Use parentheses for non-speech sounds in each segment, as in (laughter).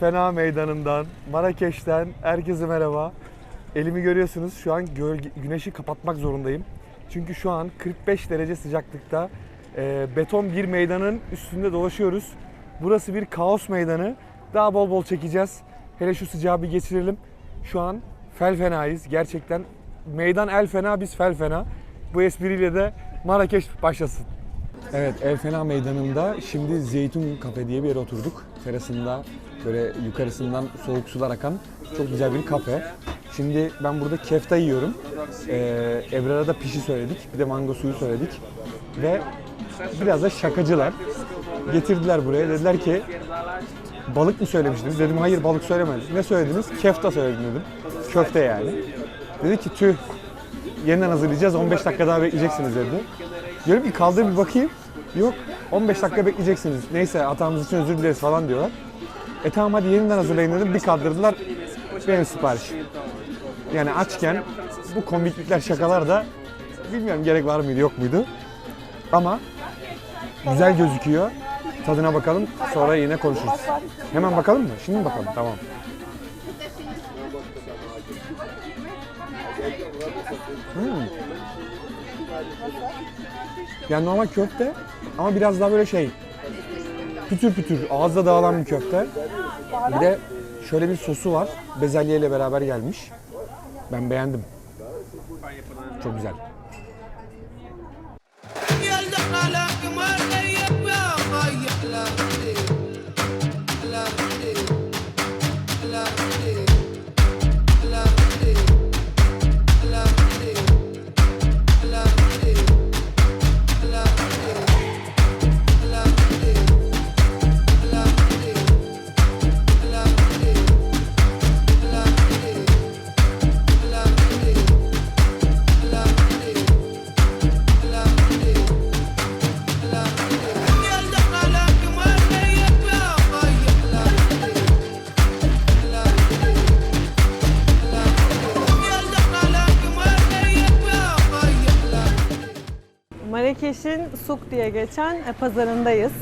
Fena Meydanı'ndan, Marrakeş'ten herkese merhaba. Elimi görüyorsunuz şu an gölge, güneşi kapatmak zorundayım. Çünkü şu an 45 derece sıcaklıkta e, beton bir meydanın üstünde dolaşıyoruz. Burası bir kaos meydanı. Daha bol bol çekeceğiz. Hele şu sıcağı bir geçirelim. Şu an fel fenayız. Gerçekten meydan el fena biz fel fena. Bu espriyle de Marrakeş başlasın. Evet El Fena Meydanı'nda şimdi Zeytun Kafe diye bir yere oturduk. Terasında böyle yukarısından soğuk sular akan çok güzel bir kafe. Şimdi ben burada kefta yiyorum. Ee, Ebrar'a da pişi söyledik. Bir de mango suyu söyledik. Ve biraz da şakacılar. Getirdiler buraya. Dediler ki balık mı söylemiştiniz? Dedim hayır balık söylemedim. Ne söylediniz? Kefta söyledim dedim. Köfte yani. Dedi ki tüh yeniden hazırlayacağız 15 dakika daha bekleyeceksiniz dedi. Diyorum ki kaldır bir bakayım. Yok 15 dakika bekleyeceksiniz. Neyse hatamız için özür dileriz falan diyorlar. E tamam hadi yeniden hazırlayın dedim. Bir kaldırdılar. Benim sipariş. Yani açken bu komiklikler şakalar da bilmiyorum gerek var mıydı yok muydu. Ama güzel gözüküyor. Tadına bakalım sonra yine konuşuruz. Hemen bakalım mı? Şimdi mi bakalım? Tamam. Hmm. Yani normal köfte ama biraz daha böyle şey pütür pütür ağızda dağılan bir köfte. Bir de şöyle bir sosu var. Bezelye ile beraber gelmiş. Ben beğendim. Çok güzel. Marrakeş'in Suk diye geçen e, pazarındayız.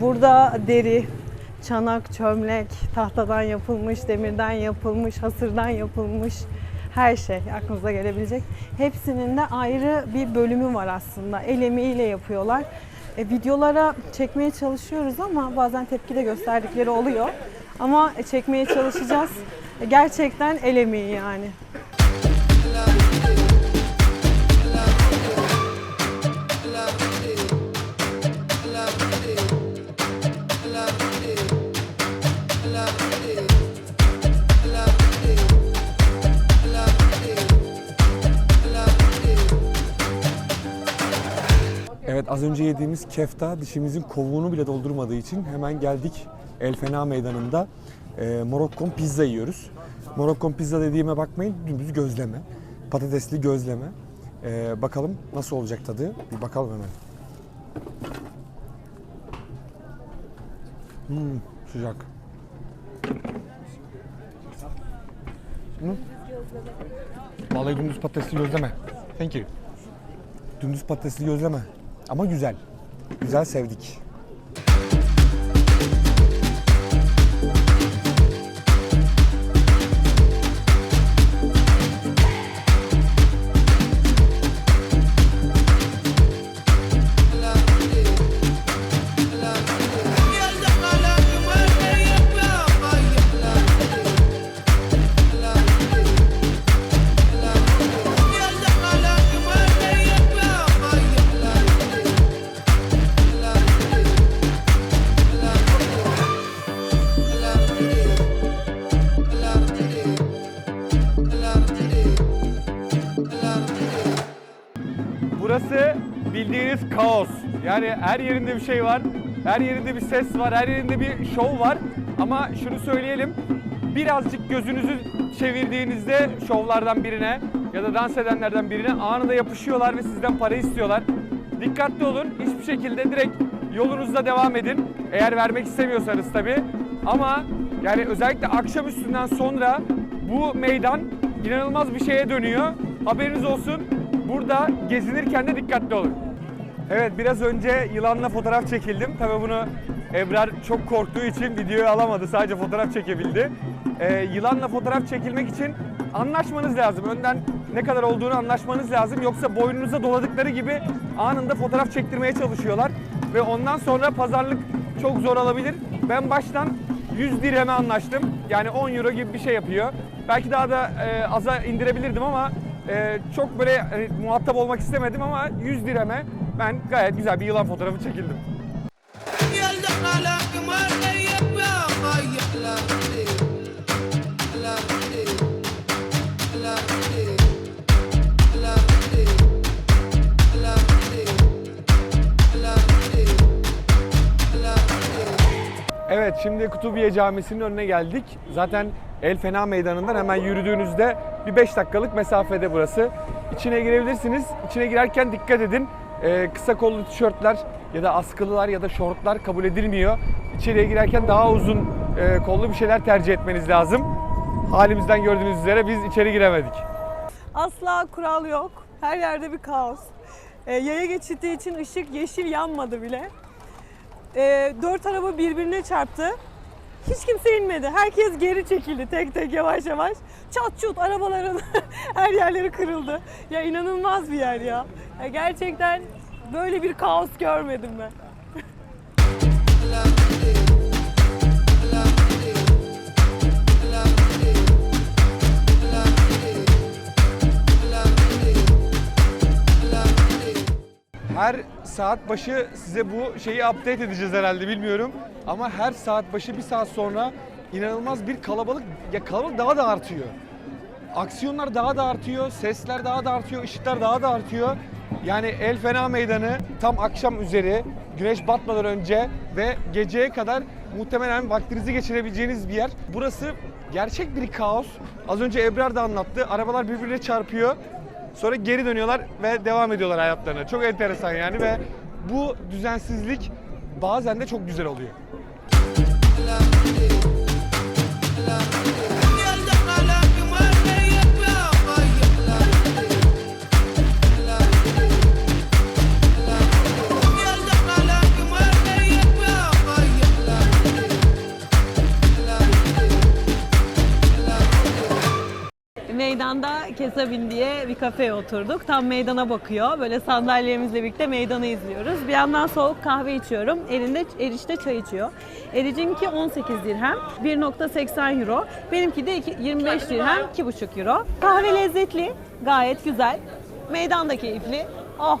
Burada deri, çanak, çömlek, tahtadan yapılmış, demirden yapılmış, hasırdan yapılmış her şey aklınıza gelebilecek. Hepsinin de ayrı bir bölümü var aslında. El emeğiyle yapıyorlar. E, videolara çekmeye çalışıyoruz ama bazen tepki de gösterdikleri oluyor. Ama e, çekmeye çalışacağız. E, gerçekten el emeği yani. Evet az önce yediğimiz kefta dişimizin kovuğunu bile doldurmadığı için hemen geldik El Fena Meydanı'nda e, Morokkon pizza yiyoruz. Morokkon pizza dediğime bakmayın dümdüz gözleme. Patatesli gözleme. E, bakalım nasıl olacak tadı. Bir bakalım hemen. Hmm, sıcak. Hı? Vallahi dümdüz patatesli gözleme. Thank you. Dümdüz patatesli gözleme. Ama güzel. Güzel sevdik. Burası bildiğiniz kaos. Yani her yerinde bir şey var. Her yerinde bir ses var. Her yerinde bir şov var. Ama şunu söyleyelim. Birazcık gözünüzü çevirdiğinizde şovlardan birine ya da dans edenlerden birine anında yapışıyorlar ve sizden para istiyorlar. Dikkatli olun. Hiçbir şekilde direkt yolunuzda devam edin. Eğer vermek istemiyorsanız tabii. Ama yani özellikle akşam üstünden sonra bu meydan inanılmaz bir şeye dönüyor. Haberiniz olsun. Burada gezinirken de dikkatli olun. Evet biraz önce yılanla fotoğraf çekildim. Tabii bunu Ebrar çok korktuğu için videoyu alamadı. Sadece fotoğraf çekebildi. Ee, yılanla fotoğraf çekilmek için anlaşmanız lazım. Önden ne kadar olduğunu anlaşmanız lazım. Yoksa boynunuza doladıkları gibi anında fotoğraf çektirmeye çalışıyorlar. Ve ondan sonra pazarlık çok zor olabilir. Ben baştan 100 dirheme anlaştım. Yani 10 euro gibi bir şey yapıyor. Belki daha da e, aza indirebilirdim ama e, çok böyle e, muhatap olmak istemedim ama 100 direme ben gayet güzel bir yılan fotoğrafı çekildim. Evet şimdi Kutubiye Camisi'nin önüne geldik. Zaten El Fena Meydanı'ndan hemen yürüdüğünüzde bir 5 dakikalık mesafede burası. İçine girebilirsiniz. İçine girerken dikkat edin. Ee, kısa kollu tişörtler ya da askılılar ya da şortlar kabul edilmiyor. İçeriye girerken daha uzun e, kollu bir şeyler tercih etmeniz lazım. Halimizden gördüğünüz üzere biz içeri giremedik. Asla kural yok. Her yerde bir kaos. E, yaya geçittiği için ışık yeşil yanmadı bile. E, dört araba birbirine çarptı. Hiç kimse inmedi. Herkes geri çekildi tek tek yavaş yavaş. Çat çut arabaların (laughs) her yerleri kırıldı. Ya inanılmaz bir yer ya. ya gerçekten böyle bir kaos görmedim ben. Her saat başı size bu şeyi update edeceğiz herhalde bilmiyorum. Ama her saat başı bir saat sonra inanılmaz bir kalabalık, ya kalabalık daha da artıyor. Aksiyonlar daha da artıyor, sesler daha da artıyor, ışıklar daha da artıyor. Yani El Fena Meydanı tam akşam üzeri, güneş batmadan önce ve geceye kadar muhtemelen vaktinizi geçirebileceğiniz bir yer. Burası gerçek bir kaos. Az önce Ebrar da anlattı. Arabalar birbirine çarpıyor. Sonra geri dönüyorlar ve devam ediyorlar hayatlarına. Çok enteresan yani ve bu düzensizlik bazen de çok güzel oluyor. Kesabin diye bir kafeye oturduk. Tam meydana bakıyor. Böyle sandalyemizle birlikte meydanı izliyoruz. Bir yandan soğuk kahve içiyorum. Elinde erişte çay içiyor. Ericinki 18 dirhem, 1.80 euro. Benimki de iki- 25 dirhem, 2,5 euro. Kahve lezzetli, gayet güzel. Meydan da keyifli. Oh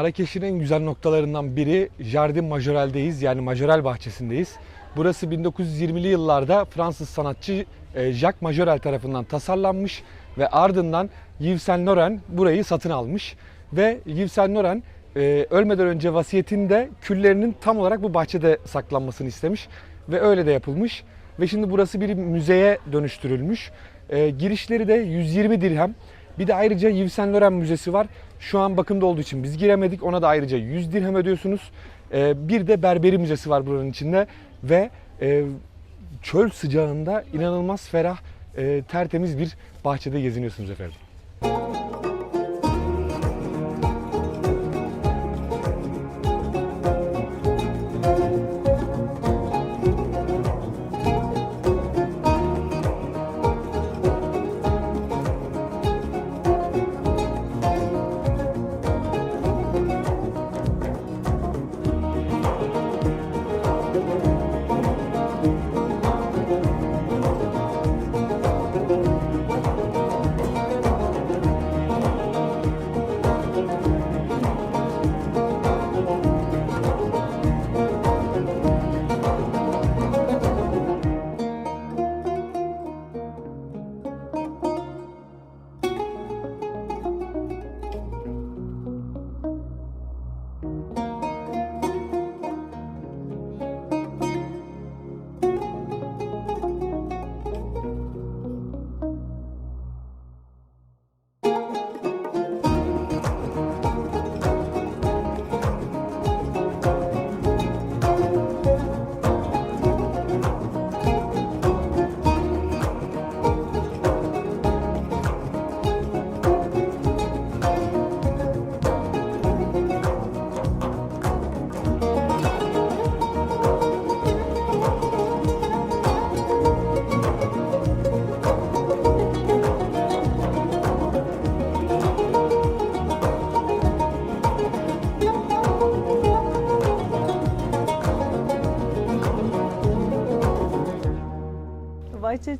Marrakeş'in en güzel noktalarından biri Jardin Majorel'deyiz yani Majorel bahçesindeyiz. Burası 1920'li yıllarda Fransız sanatçı e, Jacques Majorel tarafından tasarlanmış ve ardından Yves Saint Laurent burayı satın almış. Ve Yves Saint Laurent e, ölmeden önce vasiyetinde küllerinin tam olarak bu bahçede saklanmasını istemiş ve öyle de yapılmış. Ve şimdi burası bir müzeye dönüştürülmüş. E, girişleri de 120 dirhem. Bir de ayrıca Yves Saint Laurent Müzesi var. Şu an bakımda olduğu için biz giremedik. Ona da ayrıca 100 dirhem ödüyorsunuz. Ee, bir de Berberi Müzesi var buranın içinde. Ve e, çöl sıcağında inanılmaz ferah, e, tertemiz bir bahçede geziniyorsunuz efendim.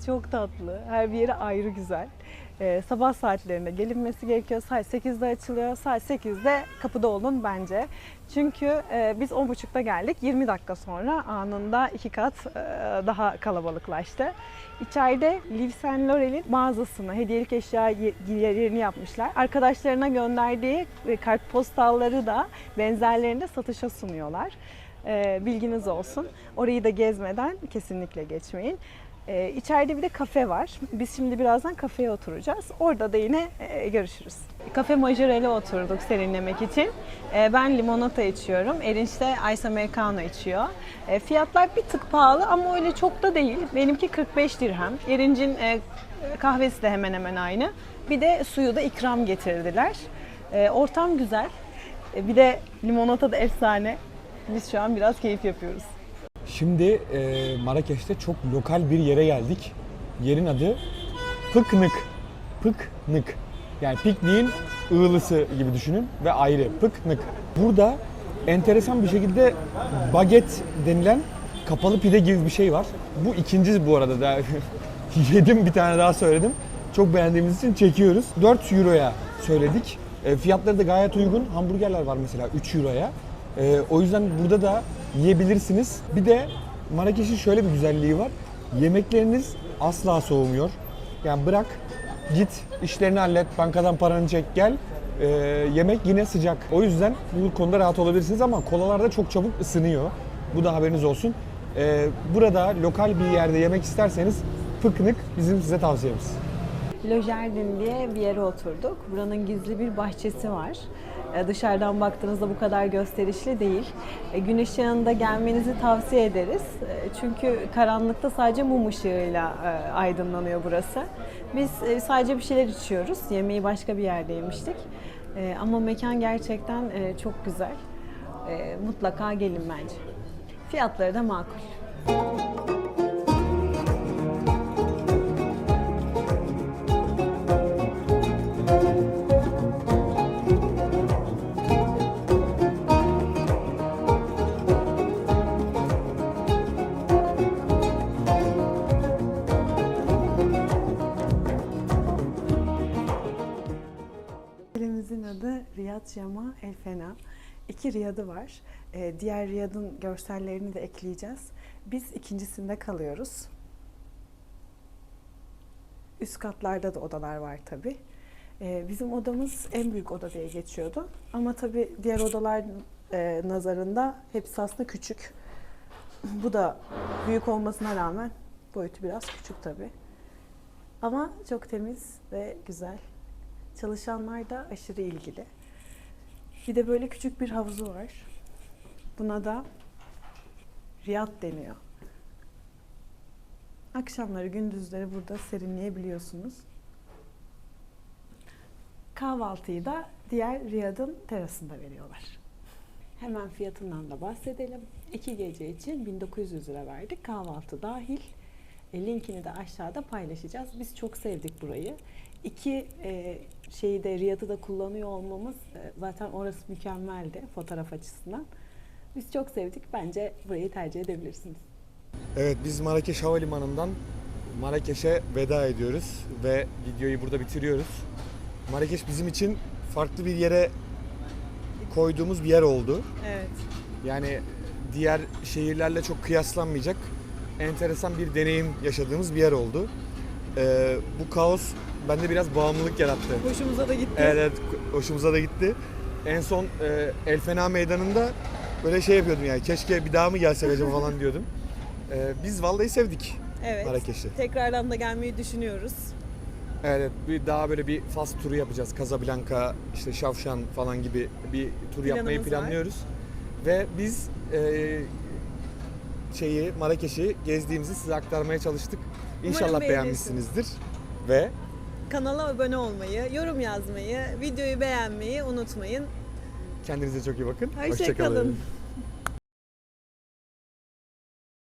Çok tatlı. Her bir yeri ayrı güzel. Ee, sabah saatlerinde gelinmesi gerekiyor. Saat 8'de açılıyor. Saat 8'de kapıda olun bence. Çünkü e, biz 10.30'da geldik. 20 dakika sonra anında iki kat e, daha kalabalıklaştı. İçeride Yves Saint Laurent'in mağazasını, hediyelik eşya ye- yerini yapmışlar. Arkadaşlarına gönderdiği e, kartpostalları da benzerlerini de satışa sunuyorlar. E, bilginiz olsun. Orayı da gezmeden kesinlikle geçmeyin. E, içeride bir de kafe var. Biz şimdi birazdan kafeye oturacağız. Orada da yine e, görüşürüz. Kafe Majorel'e oturduk serinlemek için. E, ben limonata içiyorum. Erinç de Ice Americano içiyor. E, fiyatlar bir tık pahalı ama öyle çok da değil. Benimki 45 dirhem. Erinç'in e, kahvesi de hemen hemen aynı. Bir de suyu da ikram getirdiler. E, ortam güzel. E, bir de limonata da efsane. Biz şu an biraz keyif yapıyoruz. Şimdi e, Marrakeş'te çok lokal bir yere geldik. Yerin adı Pıknık. Pıknık. Yani pikniğin ığlısı gibi düşünün ve ayrı. Pıknık. Burada enteresan bir şekilde baget denilen kapalı pide gibi bir şey var. Bu ikinci bu arada da (laughs) yedim bir tane daha söyledim. Çok beğendiğimiz için çekiyoruz. 4 euroya söyledik. E, fiyatları da gayet uygun. Hamburgerler var mesela 3 euroya. E, o yüzden burada da yiyebilirsiniz. Bir de Marrakeş'in şöyle bir güzelliği var. Yemekleriniz asla soğumuyor. Yani bırak git işlerini hallet, bankadan paranı çek gel. E, yemek yine sıcak. O yüzden bu konuda rahat olabilirsiniz ama kolalar da çok çabuk ısınıyor. Bu da haberiniz olsun. E, burada lokal bir yerde yemek isterseniz Pıknık bizim size tavsiyemiz. Le Jardin diye bir yere oturduk. Buranın gizli bir bahçesi var. E, Dışarıdan baktığınızda bu kadar gösterişli değil. E, Güneş yanında gelmenizi tavsiye ederiz. E, Çünkü karanlıkta sadece mum ışığıyla aydınlanıyor burası. Biz sadece bir şeyler içiyoruz. Yemeği başka bir yerde yemiştik. Ama mekan gerçekten çok güzel. Mutlaka gelin bence. Fiyatları da makul. El Fena. İki riyadı var. Ee, diğer riyadın görsellerini de ekleyeceğiz. Biz ikincisinde kalıyoruz. Üst katlarda da odalar var tabi. bizim odamız en büyük oda diye geçiyordu. Ama tabi diğer odalar e, nazarında hepsi aslında küçük. Bu da büyük olmasına rağmen boyutu biraz küçük tabi. Ama çok temiz ve güzel. Çalışanlar da aşırı ilgili. Bir de böyle küçük bir havuzu var. Buna da Riyad deniyor. Akşamları, gündüzleri burada serinleyebiliyorsunuz. Kahvaltıyı da diğer Riyad'ın terasında veriyorlar. Hemen fiyatından da bahsedelim. İki gece için 1900 lira verdik. Kahvaltı dahil. E, linkini de aşağıda paylaşacağız. Biz çok sevdik burayı. İki e, şeyi de Riyad'ı da kullanıyor olmamız e, zaten orası mükemmeldi fotoğraf açısından. Biz çok sevdik. Bence burayı tercih edebilirsiniz. Evet biz Marrakeş Havalimanı'ndan Marrakeş'e veda ediyoruz ve videoyu burada bitiriyoruz. Marrakeş bizim için farklı bir yere koyduğumuz bir yer oldu. Evet. Yani diğer şehirlerle çok kıyaslanmayacak enteresan bir deneyim yaşadığımız bir yer oldu. Ee, bu kaos bende biraz bağımlılık yarattı. Hoşumuza da gitti. Evet, evet hoşumuza da gitti. En son e, El Fena Meydanı'nda böyle şey yapıyordum yani keşke bir daha mı gelsek acaba (laughs) falan diyordum. Ee, biz vallahi sevdik Evet. Marrakeş'i. Tekrardan da gelmeyi düşünüyoruz. Evet bir daha böyle bir Fas turu yapacağız. Casablanca, işte Şavşan falan gibi bir tur yapmayı Planımız var. planlıyoruz. Ve biz e, şeyi Marrakeş'i gezdiğimizi size aktarmaya çalıştık. İnşallah beğenmişsinizdir. Ve Kanala abone olmayı, yorum yazmayı, videoyu beğenmeyi unutmayın. kendinize çok iyi bakın. Hoşça kalın.